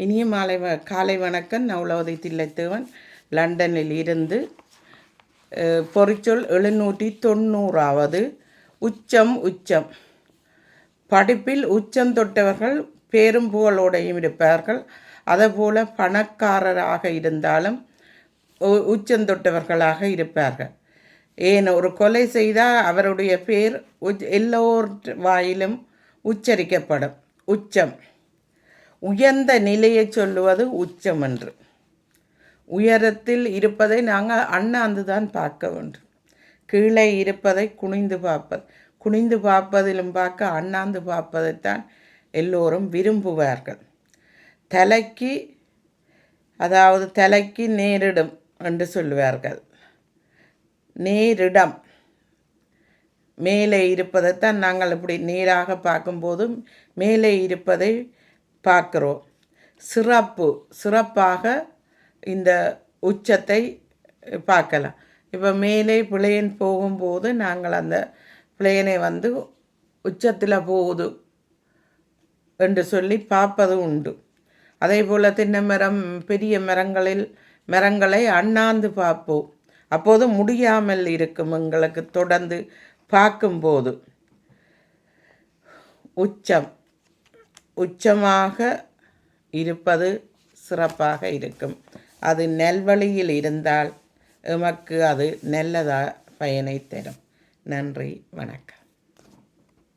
இனிய மாலை காலை வணக்கம். நவுலவதி தில்லைத்தேவன். லண்டனில் இருந்து பொறிச்சொல் எழுநூற்றி தொண்ணூறாவது. உச்சம் உச்சம். படிப்பில் உச்சம் தொட்டவர்கள் பேரும் புகழோடையும் இருப்பார்கள். அதுபோல பணக்காரராக இருந்தாலும் உ- உச்சம் தொட்டவர்களாக இருப்பார்கள். ஏன் ஒரு கொலை செய்தால் அவருடைய பேர் உச் எல்லோர் வாயிலும் உச்சரிக்கப்படும். உச்சம். உயர்ந்த நிலையை சொல்லுவது உச்சம் என்று. உயரத்தில் இருப்பதை நாங்கள் அண்ணாந்து தான் பார்க்க வேண்டும். கீழே இருப்பதை குனிந்து பார்ப்பது. குனிந்து பார்ப்பதிலும் பார்க்க அண்ணாந்து பார்ப்பதைத்தான் எல்லோரும் விரும்புவார்கள். தலைக்கு அதாவது தலைக்கு நேரிடும் என்று சொல்லுவார்கள். நேரிடம். மேலே இருப்பதைத்தான் நாங்கள் இப்படி நேராக பார்க்கும்போதும் மேலே இருப்பதை பார்க்கிறோம். சிறப்பு சிறப்பாக இந்த உச்சத்தை பார்க்கலாம். இப்போ மேலே பிளேன் போகும்போது நாங்கள் அந்த பிளேனை வந்து உச்சத்தில் போகுது என்று சொல்லி பார்ப்பது உண்டு. அதே போல் தென்னை மரம் பெரிய மரங்களில் மரங்களை அண்ணாந்து பார்ப்போம். அப்போது முடியாமல் இருக்கும் எங்களுக்கு தொடர்ந்து பார்க்கும்போது உச்சம். உச்சமாக இருப்பது சிறப்பாக இருக்கும். அது நல்வழியில் இருந்தால் எமக்கு அது நல்லதா பயனை தரும். நன்றி வணக்கம்.